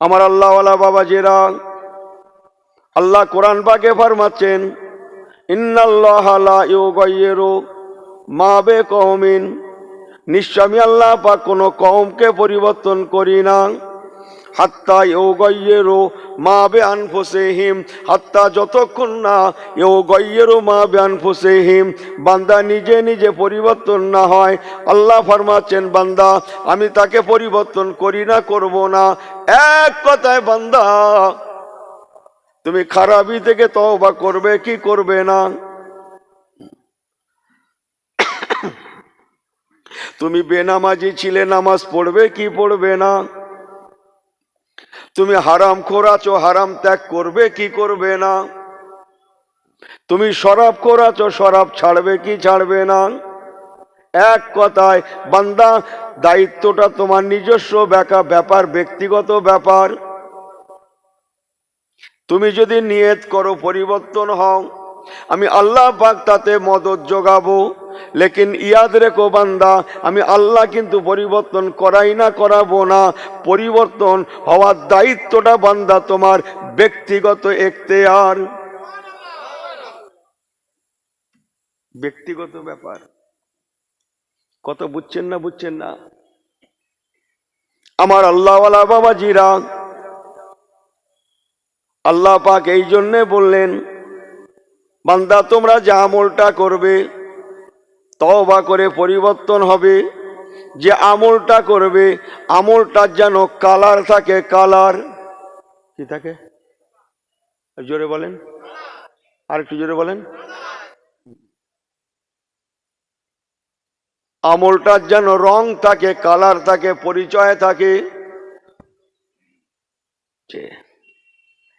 আমার আল্লাহওয়ালা বাবা জেরা আল্লাহ কোরআন পাকে ফরমাচ্ছেন, ইন্নাল্লাহ লা ইউগাইয়িরু মা বে কওমিন নিশ্চয় আমি আল্লাহ পাক কোনো কমকে পরিবর্তন করি না। হাত্তা ইউ ইউগাইয়িরু মা বে আনফুসিহিম, হাত্তা যতক্ষণ না ইউ ইউগাইয়িরু মা বে আনফুসিহিম, বান্দা নিজে নিজে পরিবর্তন না হয়। আল্লাহ ফরমাচ্ছেন, বান্দা, আমি তাকে পরিবর্তন করি না, করব না। এক কথায়, বান্দা, তুমি খারাপি থেকে তওবা করবে কি করবে না? তুমি বেনামাজি ছিলে, নামাজ পড়বে কি পড়বে না? তুমি হারাম খোরাচো, হারাম ত্যাগ করবে কি করবে না? তুমি শরাব খোরাচো, শরাব ছাড়বে কি ছাড়বে না? এক কথায়, বান্দা, দায়িত্বটা তোমার নিজস্ব ব্যাকা- ব্যাপার, ব্যক্তিগত ব্যাপার। তুমি যদি নিয়ত করো, পরিবর্তন হও। আমি আল্লাহ পাক তাতে মদত যোগাবো লেকিন ইয়াদ রেখো বান্দা, আমি আল্লাহ কিন্তু পরিবর্তন করাই না, করাবো না। পরিবর্তন হওয়ার দায়িত্বটা বান্দা তোমার ব্যক্তিগত এখতেয়ার। ব্যক্তিগত ব্যাপার। কত বুঝছেন না বুঝছেন না? আমার আল্লাহওয়ালা বাবাজিরা আল্লাহ পাক এই জন্যে বললেন বান্দা, তোমরা যে আমলটা করবে, তওবা করে পরিবর্তন হবে। যে আমলটা করবে আমলটার যেন কালার থাকে, কালার। কি থাকে? জোরে বলেন। আর একটু জোরে বলেন। আমলটার যেন রং থাকে, কালার থাকে, পরিচয় থাকে।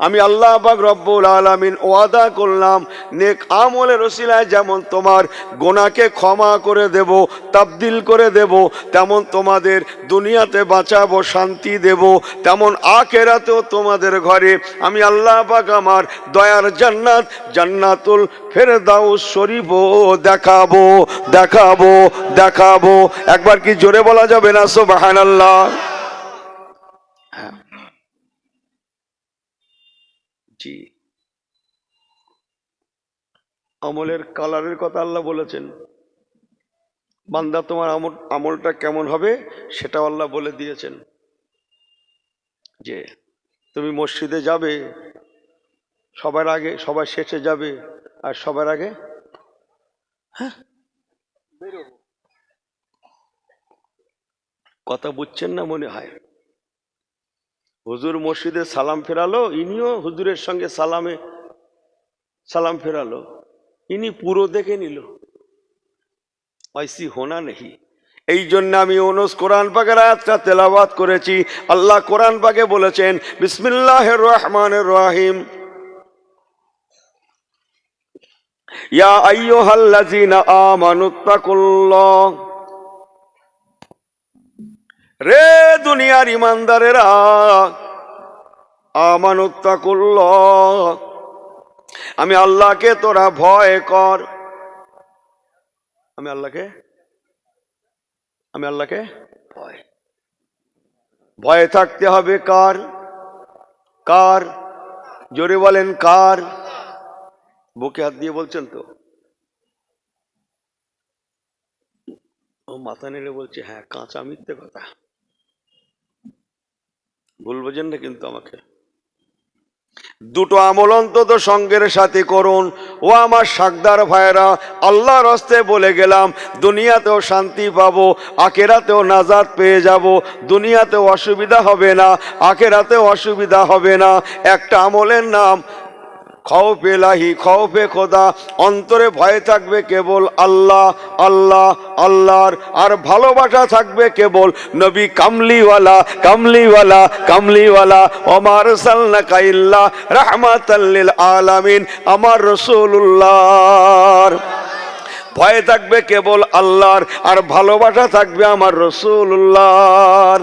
আমি আল্লাহ পাক রব্বুল আলামিন ওয়াদা করলাম, নেক আমলের ওসিলায় যেমন তোমার গোনাকে ক্ষমা করে দেব, তাবদিল করে দেব, তেমন তোমাদের দুনিয়াতে বাঁচাবো, শান্তি দেব, তেমন আখেরাতেও তোমাদের ঘরে আমি আল্লাহ পাক আমার দয়ার জান্নাত, জান্নাতুল ফেরদাউস শরীফও দেখাবো দেখাবো দেখাবো। একবার কি জোরে বলা যাবে না? সুবহানাল্লাহ। জি। আমলের কালারের কথা আল্লাহ বলেছেন। বান্দা তোমার আমল, আমলটা কেমন হবে সেটাও আল্লাহ বলে দিয়েছেন। যে তুমি মসজিদে যাবে, সবার আগে, সবার শেষে যাবে, আর সবার আগে হ্যাঁ? কথা বুঝছেন না মনে হয়? হুজুর মসজিদে সালাম ফেরালো, ইনিও হুজুরের সঙ্গে সালামে সালাম ফেরালো। ইনি পুরো দেখে নিল। ঐসি হোনা নেহি। এই জন্য আমি অনুস কোরআন পাকের আয়াতটা তেলাবাদ করেছি। আল্লাহ কোরআন পাকে বলেছেন বিসমিল্লাহ রহমান রাহিম। ইয়া আইয়ুহাল্লাযিনা আমানুত্তাকুল্লাহ রে দুনিয়ার ইমানদারেরা করল। আমি আল্লাহকে তোরা ভয় কর। আমি আল্লাহকে? আমি আল্লাহকে? ভয়। ভয়ে থাকতে হবে কার? কার? জোরে বলেন কার? বুকে হাত দিয়ে বলছেন তো? ও মাথা নেড়ে বলছে হ্যাঁ কাঁচা মিথ্যে কথা। ভুল বোঝেন না কিন্তু আমাকে। দুটো আমল অন্তত সঙ্গের সাথে করুন। ও আমার সাকদার ভাইরা আল্লাহর হস্তে বলে গেলাম, দুনিয়াতেও শান্তি পাবো, আখেরাতেও নাজাদ পেয়ে যাব। দুনিয়াতেও অসুবিধা হবে না, আখেরাতেও অসুবিধা হবে না। একটা আমলের নাম খৌফে লাহি খৌফে খোদা। অন্তরে ভয় থাকবে কেবল আল্লাহ আল্লাহ, আল্লাহর। আর ভালোবাসা থাকবে কেবল নবী কামলিওয়ালা কামলিওয়ালা কামলিওয়ালা। ওমার সাল্লা কাইল্লা রহমাতাল্লিল আলামিন, আমার রসুল্লাহ ভয় থাকবে কেবল আল্লাহর, আর ভালোবাসা থাকবে আমার রসুল্লাহর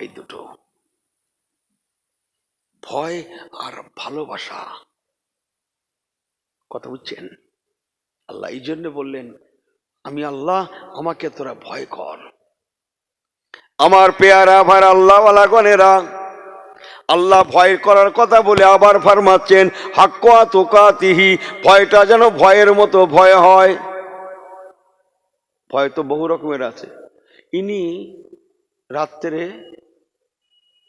এই দুটো। ভয় আর ভালোবাসা। কথা বুঝছেন? আল্লাহ এই জন্য বললেন, আমি আল্লাহ, আমাকে তোরা ভয় কর। আমার পেয়ারা ভার আল্লাহওয়ালা গনেরা আল্লাহ ভয় করার কথা বলে আবার ফার্মাচ্ছেন, হাক্কা তোকা তিহি ভয়টা যেন ভয়ের মতো ভয় হয়। ভয় তো বহু রকমের আছে। ইনি রাত্রে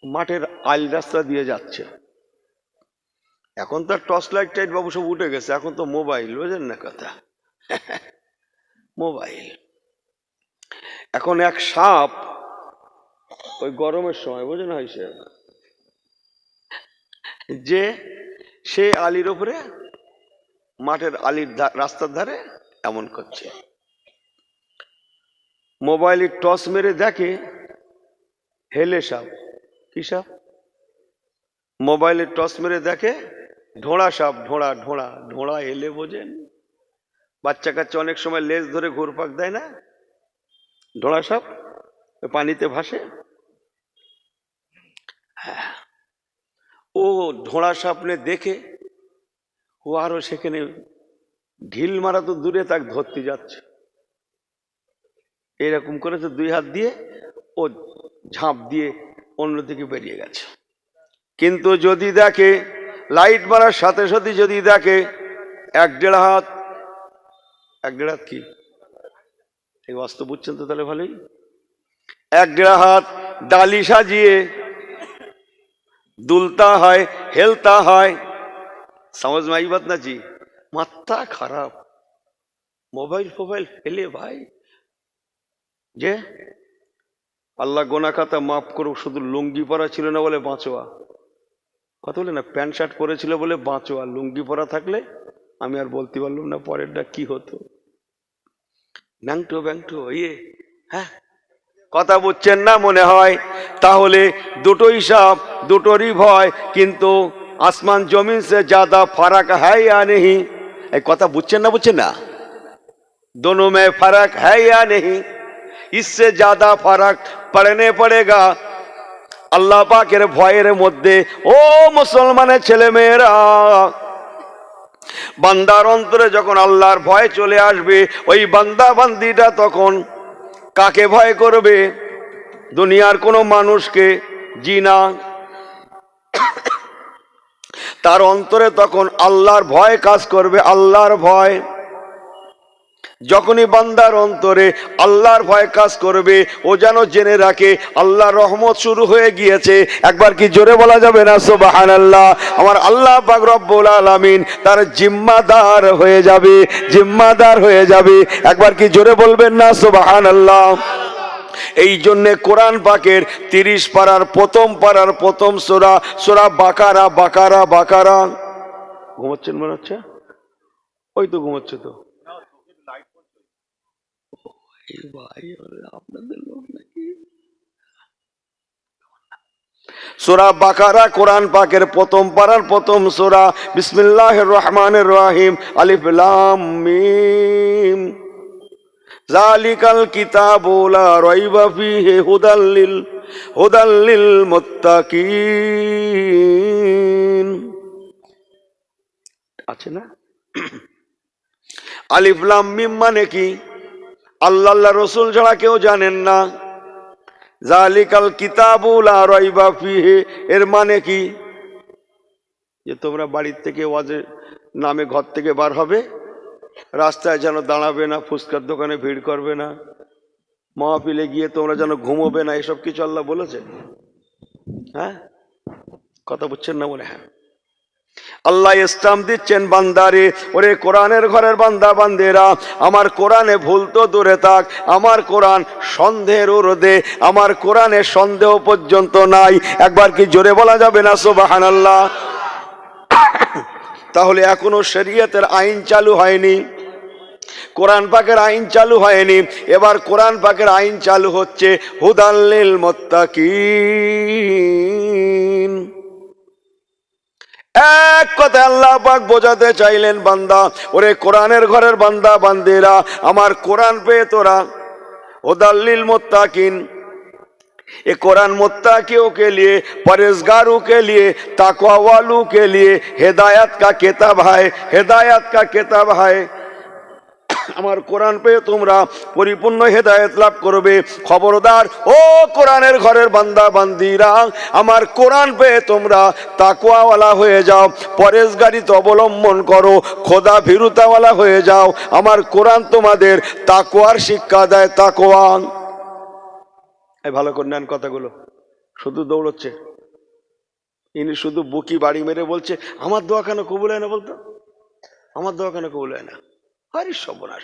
মাঠের আইল রাস্তা দিয়ে যাচ্ছে। এখন তো টর্চ লাইট টাইট বাবু সব উঠে গেছে, এখন তো মোবাইল বুঝেন না কথা? মোবাইল। এখন এক সাপ ওই গরমের সময় বোঝেন হয়েছে যে সে আলির ওপরে মাঠের আলির রাস্তার ধারে এমন করছে। মোবাইলের টস মেরে দেখে হেলে সাপ। কি মোবাইলে টস মেরে দেখে? ঢোড়া সাপ, ঢোড়া ঢোড়া ঢোড়া হেলে বোঝেন। বাচ্চা কাচ্চা অনেক সময় লেজ ধরে ঘুরপাক দেয় না? ঢোড়া সাপ, পানিতে ভাসে। ও ঢোড়া সাপনে দেখে, ও আরও সেখানে ঢিল মারা তো দূরে তাক ধরতে যাচ্ছে। এরকম করেছে দুই হাত দিয়ে, ও ঝাঁপ দিয়ে অন্যদিকে বেরিয়ে গেছে। কিন্তু যদি দেখে, লাইট মারার সাথে সাথে যদি দেখে, এক দেড় হাত, এক দেড় হাত কি? এই বুঝছেন তো তাহলে ভালোই? এক দেড় হাত ডালি সাজিয়ে, দুলতা হয়, হেলতা হয়। সমাজ মাইবাদ না জি মাত্রা খারাপ। মোবাইল ফোবাইল ফেলে ভাই। যে আল্লাহ গোনা খাতা মাফ করুক, শুধু লুঙ্গি পরা ছিল না বলে বাঁচোয়া। কথা বলে না, প্যান্ট শার্ট পরেছিল বলে বাঁচোয়া। লুঙ্গি পরা থাকলে আমি আর বলতে পারলাম না পরেরটা কি হতো। ব্যাংটো ব্যাংটো ইয়ে হ্যাঁ? কথা বুঝছেন না মনে হয়? তাহলে দুটো হিসাব দুটোরই ভয়, কিন্তু আসমান জমিন সে জাদা ফারাক হ্যাঁ আনেহি নেহি? এই কথা বুঝছেন না বুঝছেন না? দোনো মে ফারাক হ্যাঁ আনেহি নেহি? इससे ज्यादा फर्क पड़ने पड़ेगा আল্লাহ পাকের ভয়ের মধ্যে ও মুসলমানের ছেলে মেয়েরা বান্দার অন্তরে যখন আল্লাহর ভয় চলে আসবে ওই বান্দা বান্দিটা তখন কাকে ভয় করবে দুনিয়ার কোনো মানুষকে জি না তার অন্তরে তখন আল্লাহর ভয় কাজ করবে আল্লাহর ভয় যখনই বান্দার অন্তরে আল্লাহর ভয় কাজ করবে, ও যেন জেনে রাখে আল্লাহর রহমত শুরু হয়ে গিয়েছে। একবার কি জোরে বলা যাবে না? সোবাহান আল্লাহ আমার আল্লাহ পাক রব্বুল আলামিন তার জিম্মাদার হয়ে যাবে, জিম্মাদার হয়ে যাবে। একবার কি জোরে বলবেন না? সোবাহান আল্লাহ এই জন্যে কোরআন পাকের তিরিশ পাড়ার প্রথম পাড়ার প্রথম সোরা সোরা বাকারা বাকারা বাকারা। ঘুমাচ্ছেন মনে হচ্ছে? ওই তো ঘুমাচ্ছে তো। ভাই, আপনাদের লোক নাকি? সোরা বাকারা কোরআন পাকের প্রথম পাড়ার প্রথম সোরা বিসমিল্লাহ রহমানের রাহিম আলিফ লাম মিম। জালিকাল কিতাবু লা রাইবা ফিহি হুদাল লিল হুদাল লিল মুত্তাকিন। আছে না? আলিফ লাম মিম মানে কি? আল্লাহ রসুল ছাড়া কেউ জানেন না। জালিকাল কিতাবু লা রাইবা ফিহি। এর মানে কি? যে তোমরা বাড়ির থেকে ওয়াজের নামে ঘর থেকে বার হবে, রাস্তায় যেন দাঁড়াবে না, ফুচকার দোকানে ভিড় করবে না মহাপিলে গিয়ে তোমরা যেন ঘুমোবে না, এসব কিছু আল্লাহ বলেছে? হ্যাঁ? কথা বুঝছেন না বলে? হ্যাঁ। আল্লাহ ইসলাম দিচ্ছেন বান্দারে, ওরে কোরআনের ঘরের বান্দা বান্দেরা, আমার কোরআনে ভুল তো দূরে থাক, আমার কোরআন সন্দেহের রোদে আমার কোরআনে সন্দেহ পর্যন্ত নাই, একবার কি জোরে বলা যাবে না সোবাহান আল্লাহ তাহলে এখনও শরীয়তের আইন চালু হয়নি, কোরআন পাকের আইন চালু হয়নি, এবার কোরআন পাকের আইন চালু হচ্ছে হুদাল্লিল মোত্তাকিন। এক কথা আল্লাহ পাক বোঝাতে চাইলেন বান্দা ওরে কোরআনের ঘরের বান্দা বান্দেরা আমার কোরআন পেয়ে তোরা ওদাল্লিল মোত্তাকিন ये कुरान मुत्ताकियों के लिए परहेजगारों के लिए ताकवा वालों के लिए हिदायत का किताब है हिदायत का किताब है আমার কোরআন পেয়ে তোমরা পরিপূর্ণ হেদায়েত লাভ করবে। খবরদার, ও কোরআনের ঘরের বান্দা, বান্দিরা, আমার কোরআন পেয়ে তোমরা তাকুয়াওয়ালা হয়ে যাও পরেশগারিতে অবলম্বন করো, খোদা ভীরুতাওয়ালা হয়ে যাও, আমার কোরআন তোমাদের তাকুয়ার শিক্ষা দেয় তাকুয়া এই ভালো করে নেন কথাগুলো, শুধু দৌড়চ্ছে। ইনি শুধু বুকি বাড়ি মেরে বলছে, আমার দোয়া কেন কবুল হয় না বলতো? আমার দোয়া কেন কবুল হয় না? আরে সর্বনাশ।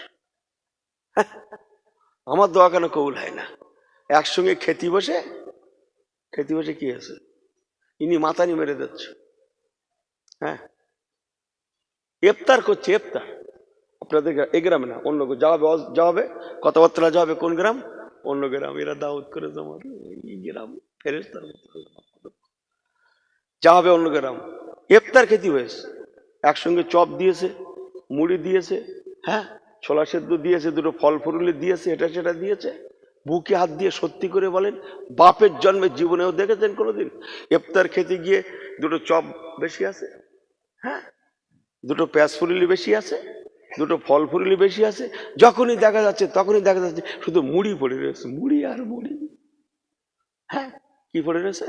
আমার দোয়া কেন কবুল হয় না? একসঙ্গে খেতি বসে খেতি বসে কি আছে ইনি মাথা মাতানি মেরে দিচ্ছে। হ্যাঁ? ইফতার করছে, ইফতার। আপনাদের এই গ্রামে না, অন্য। যাওয়াবে, অজ- যাওয়াবে, কথাবার্তা যাবে কোন গ্রাম? অন্য গ্রাম, এরা দাওয়াত করে তোমার এই গ্রাম ফেরেস্তার তার যা হবে অন্য গ্রাম। ইফতার খেতে হয়েছে। একসঙ্গে চপ দিয়েছে, মুড়ি দিয়েছে হ্যাঁ ছোলা সেদ্ধ দিয়েছে, দুটো ফল ফুরুলি দিয়েছে, এটা সেটা দিয়েছে। বুকে হাত দিয়ে সত্যি করে বলেন, বাপের জন্মের জীবনেও দেখেছেন কোনোদিন? ইফতার খেতে গিয়ে দুটো চপ বেশি আছে? হ্যাঁ দুটো পেঁয়াজ ফুরিলি বেশি আছে, দুটো ফল ফুরিলি বেশি আছে, যখনই দেখা যাচ্ছে, তখনই দেখা যাচ্ছে, শুধু মুড়ি পড়ে রয়েছে, মুড়ি আর মুড়ি। হ্যাঁ কি পড়ে রয়েছে?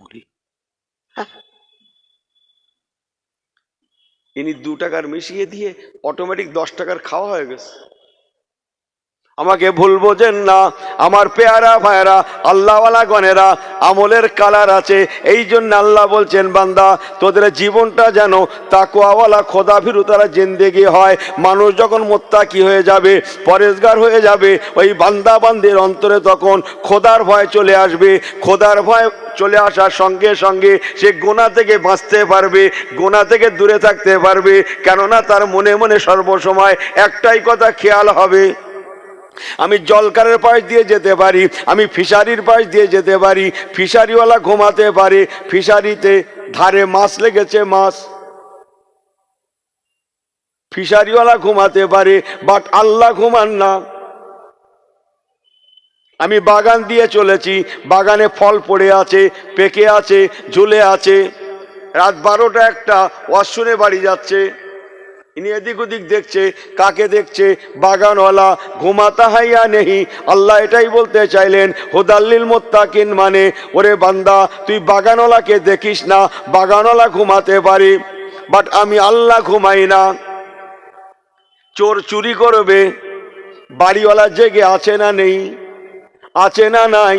মুড়ি। হ্যাঁ। ইনি দু টাকার মিশিয়ে দিয়ে অটোমেটিক দশ টাকার খাওয়া হয়ে গেছে। আমাকে ভুল বোঝেন না। আমার পেয়ারা ভাইরা আল্লাহওয়ালা গনেরা আমলের কালার আছে। এই জন্য আল্লাহ বলছেন, বান্দা, তোদের জীবনটা যেন তাকুয়াওয়ালা খোদা তারা জিন্দেগি হয়। মানুষ যখন মোত্তাকি হয়ে যাবে পরেশগার হয়ে যাবে, ওই বান্দা বান্দির অন্তরে তখন খোদার ভয় চলে আসবে। খোদার ভয় চলে আসার সঙ্গে সঙ্গে সে গোনা থেকে বাঁচতে পারবে, গোনা থেকে দূরে থাকতে পারবে। কেননা তার মনে মনে সর্বসময় একটাই কথা, খেয়াল হবে। আমি জলকারের পাশ দিয়ে যেতে পারি, আমি ফিশারির পাশ দিয়ে যেতে পারি, ফিশারিওয়ালা ঘুমাতে পারে, ফিশারিতে ধারে মাছ লেগেছে মাছ। ফিশারিওয়ালা ঘুমাতে পারে, বাট আল্লাহ ঘুমান না। আমি বাগান দিয়ে চলেছি, বাগানে ফল পড়ে আছে, পেকে আছে, ঝুলে আছে। রাত বারোটা একটা অশ্বনে বাড়ি যাচ্ছে। ইনি এদিক ওদিক দেখছে, কাকে দেখছে, বাগানওয়ালা ঘুমাতা হাইয়া নেহি। আল্লাহ এটাই বলতে চাইলেন, হুদাল্লিল মোত্তাকিন মানে ওরে বান্দা, তুই বাগানওয়ালাকে দেখিস না, বাগানওয়ালা ঘুমাতে পারি, বাট আমি আল্লাহ ঘুমাই না। চোর চুরি করবে, বাড়িওয়ালা জেগে আছে না নেই, আছে না নাই,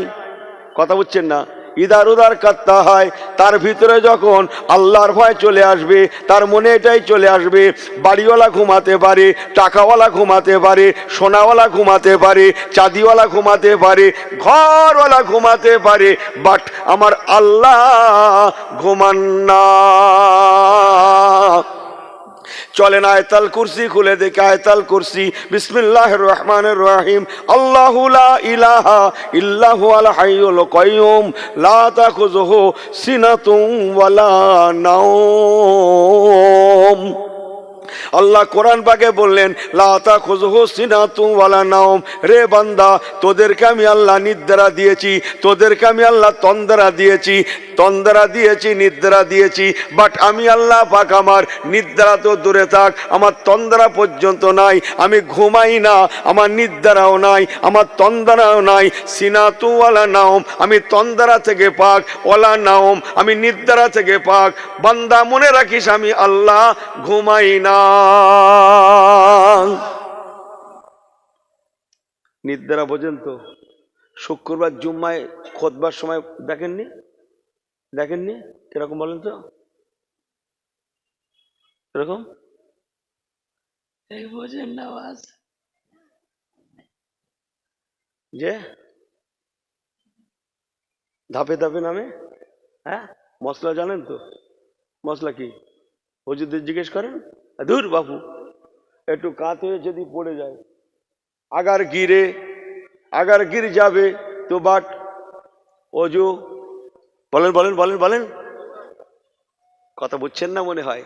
কথা বুঝছেন না? ইদার উদার কাত্তা হয়, তার ভিতরে যখন আল্লাহর ভয় চলে আসবে, তার মনে এটাই চলে আসবে, বাড়িওয়ালা ঘুমাতে পারে, টাকাওয়ালা ঘুমাতে পারে, সোনাওয়ালা ঘুমাতে পারে, চাঁদিওয়ালা ঘুমাতে পারে, ঘরওয়ালা ঘুমাতে পারে বাট আমার আল্লাহ ঘুমান না। চলেন আয়তাল কুরসি, খুলে দেখে আয়তাল কুরসি। বিসমিল্লাহ রহমান রাহিম। আল্লাহ লা ইলাহা ইল্লাহু নাওম। আল্লাহ কোরআন পাকে বললেন লাতা খুজহু সিনাতু ওয়ালা নাওম। রে বান্দা, তোদেরকে আমি আল্লাহ নিদ্রা দিয়েছি, তোদেরকে আমি আল্লাহ তন্দ্রা দিয়েছি তন্দ্রা দিয়েছি, নিদ্রা দিয়েছি বাট আমি আল্লাহ পাক আমার নিদ্রা তো দূরে থাক, আমার তন্দ্রা পর্যন্ত নাই, আমি ঘুমাই না, আমার নিদ্রাও নাই, আমার তন্দ্রাও নাই, সিনাতু ওয়ালা নাওম, আমি তন্দ্রা থেকে পাক, ওয়ালা নাওম, আমি নিদ্রা থেকে পাক। বান্দা, মনে রাখিস আমি আল্লাহ ঘুমাই না। নিদ্রা পর্যন্ত। শুক্রবার জুম্মায় খোদবার সময় দেখেননি? দেখেননি? কীরকম বলেন তো? এরকম এই বোঝেন না আওয়াজ যে? ধাপে ধাপে নামে? হ্যাঁ? মশলা জানেন তো? মশলা কি? হুজুরদের জিজ্ঞেস করেন? দূর বাবু একটু কাত হয়ে যদি পড়ে যায়। আগার গিরে, আগার গির যাবে তো বাট, অজু। বলেন বলেন বলেন বলেন। কথা বুঝছেন না মনে হয়?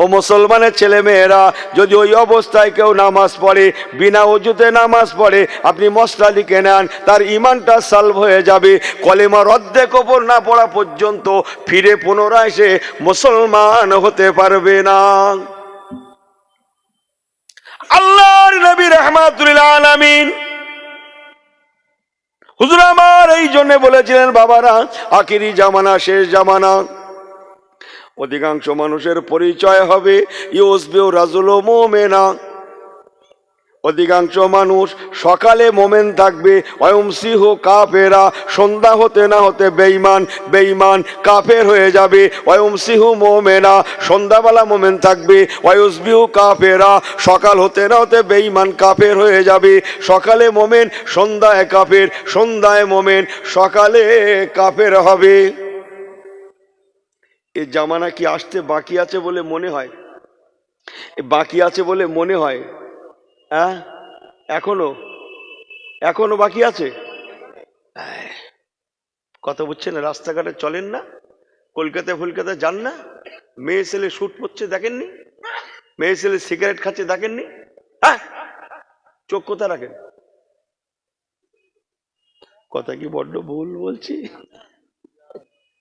ও মুসলমানের ছেলে মেয়েরা যদি ওই অবস্থায় কেউ নামাজ পড়ে, বিনা অজুতে নামাজ পড়ে, আপনি মশলা লিখে নেন, তার ইমানটা সালভ হয়ে যাবে। কলেমার অর্ধেক ওপর না পড়া পর্যন্ত ফিরে পুনরায় সে মুসলমান হতে পারবে না। আল্লাহর নবী রহমাতুল্লাহ আলামিন হুজুর আমার এই জন্য বলেছিলেন, বাবারা, আখিরি জামানা, শেষ জামানা। অধিকাংশ মানুষের পরিচয় হবে ইউসবিউ রাজুল মোমেনা। অধিকাংশ মানুষ সকালে মোমেন থাকবে অয়ম সিংহ কাফেরা, সন্ধ্যা হতে না হতে বেইমান বেইমান কাফের হয়ে যাবে অয়ম সিংহ মোমেনা, সন্ধ্যাবেলা মোমেন থাকবে, অয়ুসবিহু কাফেরা, সকাল হতে না হতে বেইমান কাফের হয়ে যাবে, সকালে মোমেন, সন্ধ্যায় কাফের, সন্ধ্যায় মোমেন সকালে কাফের হবে। এ জামানা কি আসতে বাকি আছে বলে মনে হয়? বাকি আছে বলে মনে হয়। হ্যাঁ এখনও? এখনও বাকি আছে? কথা বুঝছেন রাস্তাঘাটে চলেন না। কলকাতায় ফুলকাতায় যান না। মেয়ে ছেলে শুট পড়ছে দেখেননি? মেয়ে ছেলে সিগারেট খাচ্ছে দেখেননি? হ্যাঁ চোখ কোথায় রাখেন? কথা কি বড্ড ভুল বলছি?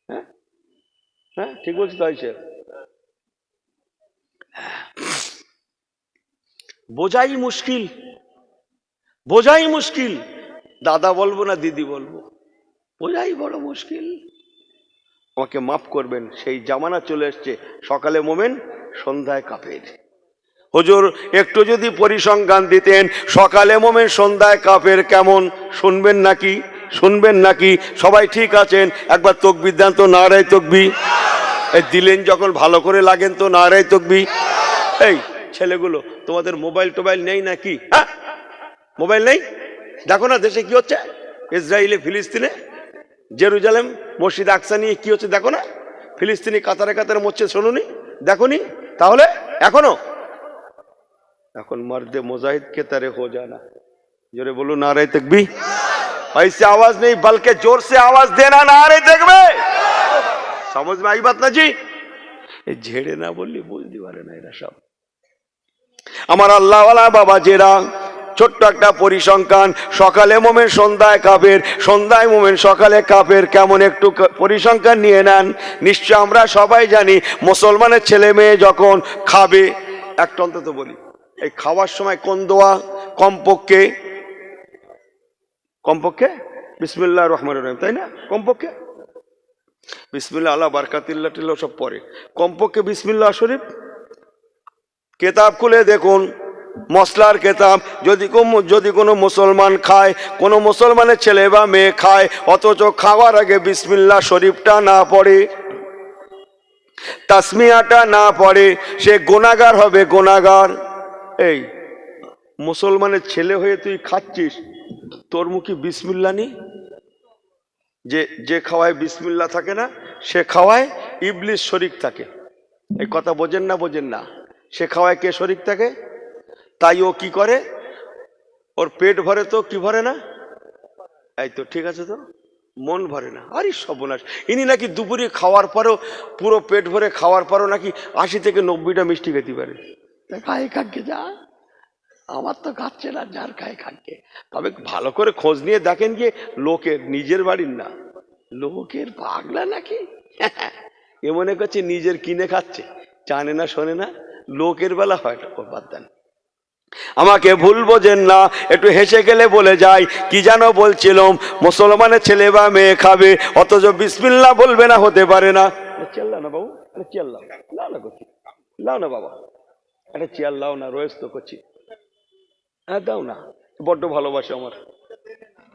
হ্যাঁ হ্যাঁ ঠিক বলছি তাই স্যার বোঝাই মুশকিল বোঝাই মুশকিল। দাদা বলব না দিদি বলব। বোঝাই বড় মুশকিল। আমাকে মাফ করবেন, সেই জামানা চলে এসছে। সকালে মোমেন, সন্ধ্যায় কাপের। হুজুর, একটু যদি পরিসংখ্যান দিতেন, সকালে মোমেন, সন্ধ্যায় কাপের কেমন? শুনবেন নাকি? শুনবেন নাকি? সবাই ঠিক আছেন? একবার তকবি দেন তো, নারায় তকবি দিলেন যখন ভালো করে লাগেন তো নারায় তকবি এই ছেলেগুলো তোমাদের মোবাইল টোবাইল নেই নাকি হ্যাঁ মোবাইল নেই দেখো না দেশে কি হচ্ছে ইসরায়েলে ফিলিস্তিনে জেরুজালেম মসজিদ আকসা নিয়ে কি হচ্ছে দেখো না ফিলিস্তিনি কাতারে কাতারে মরছে শোনুনি দেখোনি তাহলে এখনো এখন মর্দে মুজাহিদ কে তারে হো জানা জোরে বলো নারায় তকবি ऐसे आवाज नहीं बल्कि जोर से आवाज देना नारे দেখবে समझ में आई बात ना जी এই ঝেড়ে না বললে বুঝতে পারে না এরা সব আমার আল্লাহওয়ালা বাবা জেরা ছোট্ট একটা পরিসংখ্যান সকালে মোমেন সন্ধ্যায় কাপের সন্ধ্যায় মোমেন সকালে কাপের কেমন একটু ক- পরিসংখ্যান নিয়ে নেন নিশ্চয় আমরা সবাই জানি মুসলমানের ছেলে মেয়ে যখন খাবে একটা অন্তত বলি এই খাওয়ার সময় কোন দোয়া কমপক্ষে কমপক্ষে বিসমিল্লাহ রহমান রহিম তাই না কমপক্ষে বিসমিল্লা আল্লাহ বারকাতিল্লা টিল্লা, সব পরে। কমপক্ষে বিসমিল্লা শরীফ। কেতাব খুলে দেখুন মশলার কেতাব। যদি যদি কোনো মুসলমান খায়, কোনো মুসলমানের ছেলে বা মেয়ে খায়, অথচ খাওয়ার আগে বিসমিল্লা শরীফটা না পড়ে, তাসমিয়াটা না পড়ে, সে গোনাগার হবে গোনাগার এই, মুসলমানের ছেলে হয়ে তুই খাচ্ছিস, তোর মুখে বিসমিল্লা নেই? যে যে খাওয়ায় বিসমিল্লা থাকে না, সে খাওয়ায় ইবলিস শরিক থাকে। এই কথা বোঝেন না বোঝেন না। সে খাওয়ায় কে শরিক থাকে? তাই ও কি করে? ওর পেট ভরে তো কি ভরে না? এই তো ঠিক আছে তো? মন ভরে না। আরে সর্বনাশ। ইনি নাকি দুপুরে খাওয়ার পরেও, পুরো পেট ভরে খাওয়ার পরেও নাকি আশি থেকে নব্বইটা মিষ্টি খেতে পারে। খায় খাকে যা। আমার তো খাচ্ছে না যার খায় খাকে তবে ভালো করে খোঁজ নিয়ে দেখেন গিয়ে লোকের নিজের বাড়ির না। লোকের পাগলা নাকি? এ মনে করছে নিজের কিনে খাচ্ছে। জানে না শোনে না লোকের বেলা হয় বাদ দেন আমাকে ভুল বোঝেন না একটু হেসে গেলে বলে যাই। কি যেন বলছিলাম মুসলমানের ছেলে বা মেয়ে খাবে অথচ বিসমিল্লা বলবে না হতে পারে না। চেল্লা না বাবু আরে চেল্লাও। লাও না করছি লাও না বাবা। আরে চেয়ার লাও না রয়েস তো করছি হ্যাঁ দাও না। বড্ড ভালোবাসে আমার।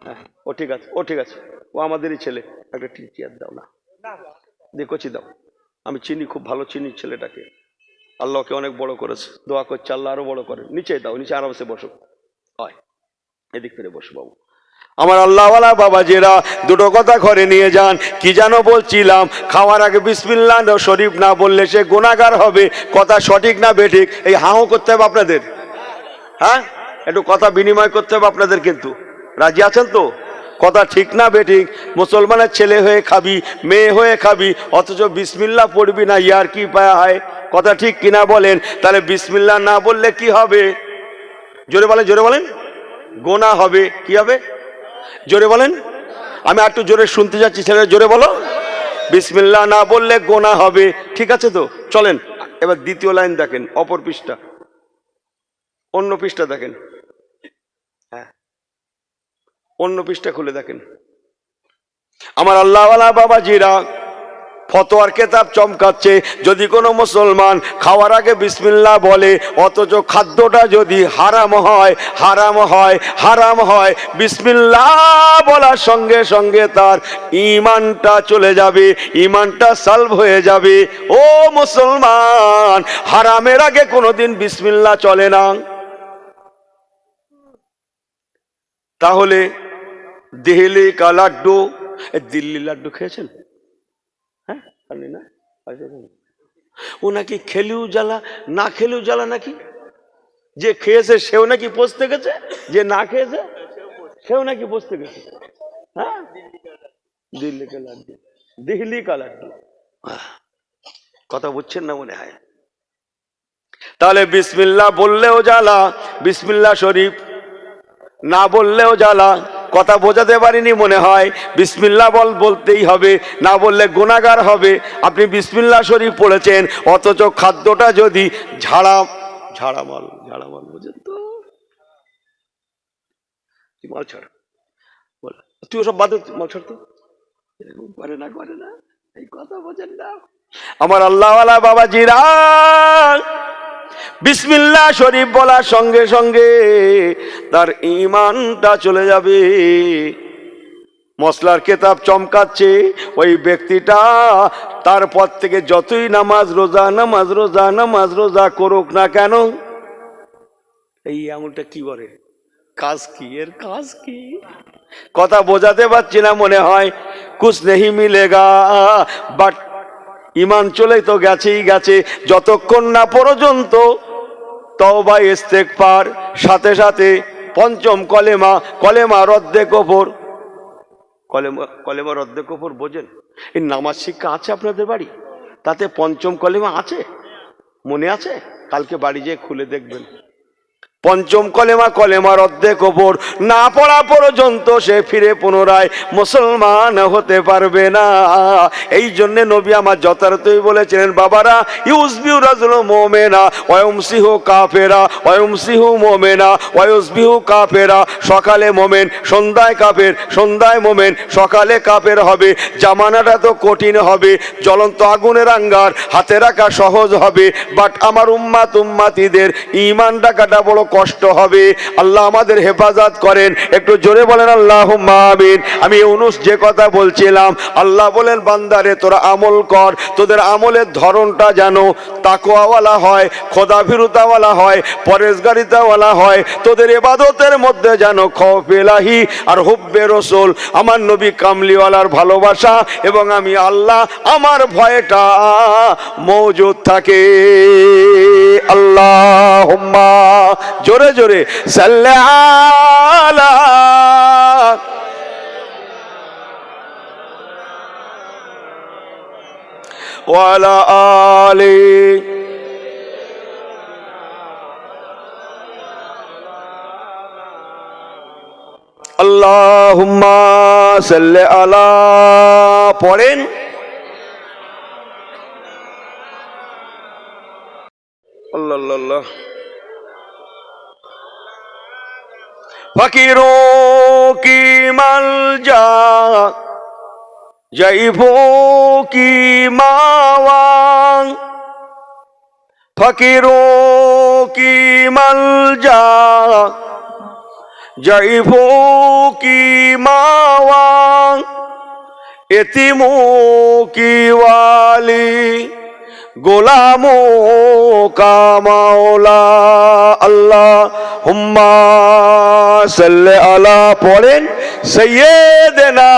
হ্যাঁ ও ঠিক আছে, ও ঠিক আছে। ও আমাদেরই ছেলে। একটা চেয়ার দাও না। দেখছি দাও। আমি চিনি, খুব ভালো চিনি ছেলেটাকে। আল্লাহকে অনেক বড় করেছে। দোয়া করছে, আল্লাহ আরও বড় করে। নিচে দাও, নিচে আরামসে বসো। হয়। এদিক ফিরে বসো বাবু। আমার আল্লাহওয়ালা বাবা যেরা দুটো কথা ঘরে নিয়ে যান। কি যেন বলছিলাম? খাওয়ার আগে বিসমিল্লা শরীফ না বললে সে গুণাগার হবে। কথা সঠিক না বেঠিক, এই হাও করতে হবে আপনাদের। হ্যাঁ? একটু কথা বিনিময় করতে হবে আপনাদের কিন্তু। রাজি আছেন তো? কথা ঠিক না বেঠিক। মুসলমানের ছেলে হয়ে খাবি, মেয়ে হয়ে খাবি, অথচ বিসমিল্লা পড়বি না, ইয়ার কি পায়া হয়? কথা ঠিক কিনা বলেন, তাহলে বিসমিল্লা না বললে কি হবে? জোরে বলেন জোরে বলেন। গোনা হবে, কি হবে? জোরে বলেন। আমি একটু জোরে শুনতে যাচ্ছি ছেলে জোরে বলো। বিসমিল্লা না বললে গোনা হবে, ঠিক আছে তো? চলেন, এবার দ্বিতীয় লাইন দেখেন, অপর পৃষ্ঠা। অন্য পৃষ্ঠা দেখেন। হ্যাঁ। অন্য পৃষ্ঠা খুলে দেখেন। আমার আল্লাহওয়ালা বাবাজিরা ফতোয়ার কেতাব চমকাচ্ছে, যদি কোনো মুসলমান খাওয়ার আগে বিসমিল্লা বলে, অথচ খাদ্যটা যদি হারাম হয় হারাম হয় হারাম হয় বিসমিল্লা বলার সঙ্গে সঙ্গে তার ইমানটা চলে যাবে ইমানটা সলভ হয়ে যাবে। ও মুসলমান, হারামের আগে কোনোদিন বিসমিল্লা চলে না। তাহলে দিল্লি কা লাড্ডু? দিল্লি লাড্ডু খেয়েছেন? হ্যাঁ না? আচ্ছা। ও নাকি খেলেও জ্বালা, না খেলেও জ্বালা নাকি? যে খেয়েছে, সেও নাকি পচতে গেছে? যে না খেয়েছে, সেও নাকি পচতে গেছে? হ্যাঁ? দিল্লি কা লাড্ডু। দিল্লি কা লাড্ডু। কথা বুঝছেন না মনে হয়? তাহলে বিসমিল্লা বললেও জ্বালা বিসমিল্লা শরীফ না বললেও জ্বালা, কথা বোঝাতে পারিনি মনে হয়। বিসমিল্লা বল বলতেই হবে, না বললে গুণাগার হবে। আপনি বিসমিল্লা শরীফ পড়েছেন, অথচ খাদ্যটা যদি ঝাড়া ঝাড়ামাল ঝাড়ামাল বুঝেন তো। মাল ছাড় তুই ওসব বাদ মাল ছাড় তো। এরকম করে না করে না। এই কথা বোঝেন না। আমার আল্লাহওয়ালা বাবাজিরা বিসমিল্লা শরীফ বলার সঙ্গে সঙ্গে তার ইমানটা চলে যাবে। মশলার কেতাব চমকাচ্ছে, ওই ব্যক্তিটা তারপর থেকে যতই নামাজ রোজা নামাজ রোজা নামাজ রোজা করুক না কেন, এই আঙুলটা কি বলে? কাজ কি? এর কাজ কি? কথা বোঝাতে পারছি না মনে হয়, কুছ নেহি মিলেগা, বাট ইমান চলে তো গেছেই গেছে, যতক্ষণ না পর্যন্ত তওবা ইস্তেকবার সাথে সাথে পঞ্চম কলেমা কলেমা রদ্দে কফর। কলেমা কলেমা রদ্দে কফর বোঝেন? এই নামাজ শিক্ষা আছে আপনাদের বাড়ি? তাতে পঞ্চম কলেমা আছে? মনে আছে? কালকে বাড়ি যেয়ে খুলে দেখবেন। পঞ্চম কলেমা, কলেমার অর্ধেক ওপর। না পড়া পর্যন্ত সে ফিরে পুনরায় মুসলমান হতে পারবে না। এই জন্য নবী আমার যথার্থই বলেছিলেন, বাবারা ইউসবিউ রাজুল মোমেনা ওয়ম সিহ কাফেরা ওয়ম সিহু মোমেনা ওয়সবিহু কাফেরা, সকালে মোমেন, সন্ধ্যায় কাফের, সন্ধ্যায় মোমেন, সকালে কাফের হবে, জামানাটা তো কঠিন হবে, জ্বলন্ত আগুনের আঙ্গার, হাতে রাখা সহজ হবে, বাট আমার উম্মাত উম্মাতিদের ইমান ডাকাটা বড় কষ্ট হবে। আল্লাহ আমাদের হেফাজত করেন। একটু জোরে বলেন আল্লাহ আমিন। আমি অনুষ যে কথা বলছিলাম, আল্লাহ বলেন, বান্দারে, তোরা আমল কর। তোদের আমলের ধরনটা যেন তাকোয়াওয়ালা হয় খোদা ফিরুতাওয়ালা হয় পরেশগারিতাওয়ালা হয়। তোদের এবাদতের মধ্যে যেন খফেলাহি আর হুব্বে রসুল। আমার নবী কামলিওয়ালার ভালোবাসা এবং আমি আল্লাহ, আমার ভয়টা মৌজুদ থাকে। আল্লাহ জোরে জোরে সাল্লাহ ওয়ালা আলী। সাল্লি পড়েন। আল্লাহ। फकीरों की मलजा जैबों की मावांग फकीरों की मलजा जैबों की मावांग यतीमों की वाली গোলামো কামাওলা আল্লাহ, হুম্মা সাল্লে আলা পড়েন সৈয়দেনা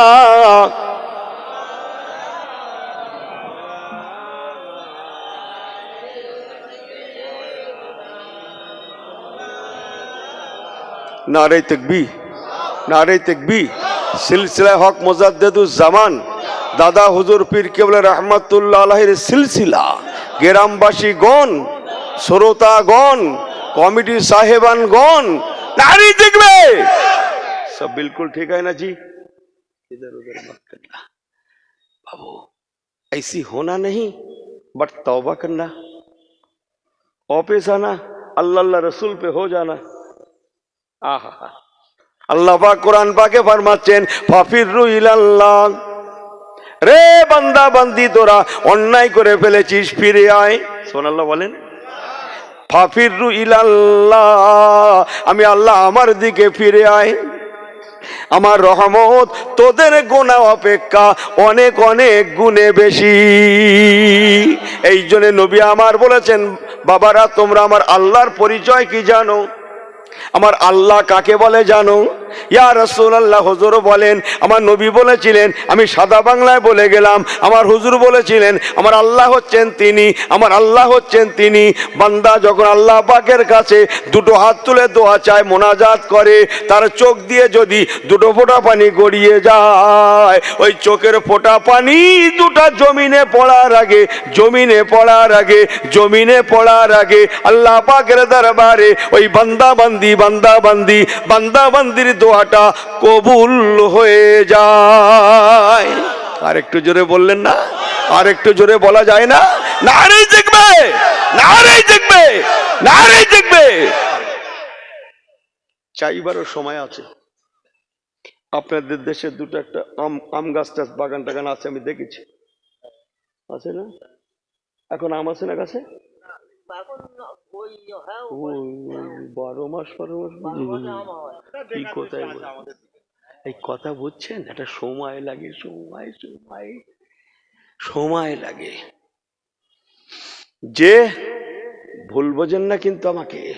নারে তেকবি নারে তেকবি সিলসিলা হক মোজাদ্দেদুজ্জামান জামান। দাদা হুজুর পীর কেবল রহমতুল্লাহ আলহের সিলসিলা গ্রামবাসী গণ শ্রোতাগণ কমিটি সাহেবান গণ নারী দেখবে সব बिल्कुल ठीक है ना जी इधर उधर मत करना बाबू ऐसी होना नहीं बट तौबा करना ऑफिस आना अल्लाह अल्लाह रसूल पे हो जाना आहा আল্লাহ পাক কোরআন পাকে ফরমাচ্ছেন ফাফিরু ইলাল্লাহ রে বান্দা বান্দি তোরা অন্যায় করে ফেলেছিস ফিরে আয়। সোনাল্লাহ বলেন ফাফিরু ইলাল্লাহ আমি আল্লাহ আমার দিকে ফিরে আয়। আমার রহমত তোদের গোনা অপেক্ষা অনেক অনেক গুণে বেশি। এই জন্য নবী আমার বলেছেন বাবারা তোমরা আমার আল্লাহর পরিচয় কি জানো? আমার আল্লাহ কাকে বলে জানো? ইয়া রসুল আল্লাহ হুজুর বলেন, আমার নবী বলেছিলেন, আমি সাদা বাংলায় বলে গেলাম, আমার হুজুর বলেছিলেন, আমার আল্লাহ হচ্ছেন তিনি, আমার আল্লাহ হচ্ছেন তিনি। বান্দা যখন আল্লাহ পাকের কাছে দুটো হাত তুলে দোয়া চায়, মোনাজাত করে, তার চোখ দিয়ে যদি দুটো ফোঁটা পানি গড়িয়ে যায়, ওই চোখের ফোঁটা পানি দুটা জমিনে পড়ার আগে, জমিনে পড়ার আগে, জমিনে পড়ার আগে, আল্লাহ পাকের দরবারে ওই বান্দা বান্দি বান্দা বান্দি বান্দা বান্দির দোয়াটা কবুল হয়ে যায়। আর একটু জোরে বললেন না? আর একটু জোরে বলা যায় না? নারেই দেখবে নারেই দেখবে নারেই দেখবে চাইবারও সময় আছে। আপনাদের দেশে দুটো একটা আম আম গাছ টাছ, বাগান টাগান আছে, আমি দেখেছি। আছে না? এখন আম আছে না গাছে? ওই বারো মাস বারো মাস। এই কোথায় এই কথা বুঝছেন? একটা সময় লাগে সময় সময় সময় লাগে। যে ভুল বোঝেন না কিন্তু আমাকে।